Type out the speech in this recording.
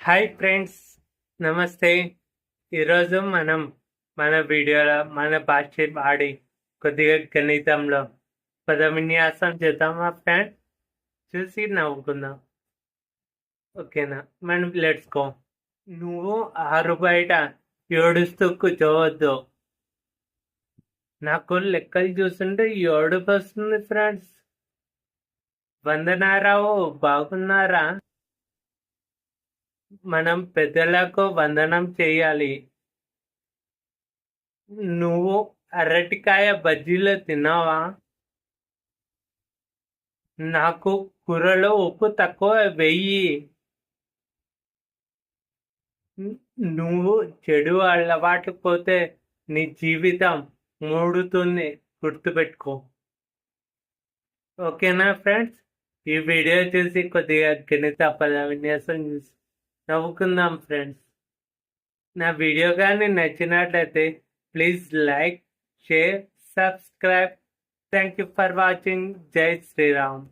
Hi friends నమస్తే. ఈరోజు మనం మన వీడియోలో మన భాష వాడి కొద్దిగా గణితంలో పద విన్యాసం చేద్దామా ఫ్రెండ్ చూసి నవ్వుకుందాం. ఓకేనా? మనం లెట్స్ గో నువ్వు ఆరు బయట ఏడుస్తూ కూర్చోవద్దు. నాకు లెక్కలు చూస్తుంటే ఏడుపు వస్తుంది ఫ్రెండ్స్. వందనారావు బాగున్నారా? మనం పెద్దలకు వందనం చేయాలి. నువ్వు అరటికాయ బజ్జీలు తిన్నావా? నాకు కూరలో ఉప్పు తక్కువ వెయ్యి నువ్వు చెడు అలవాట్లు పోతే నీ జీవితం మూడుతుంది. గుర్తుపెట్టుకో. ఓకేనా ఫ్రెండ్స్? ఈ వీడియో చూసి కొద్దిగా గణిత పద విన్యాసం చూసి నవ్వుకుందాం ఫ్రెండ్స్. నా వీడియో కానీ నచ్చినట్లయితే please like share subscribe. Thank you for watching. జై శ్రీరామ్.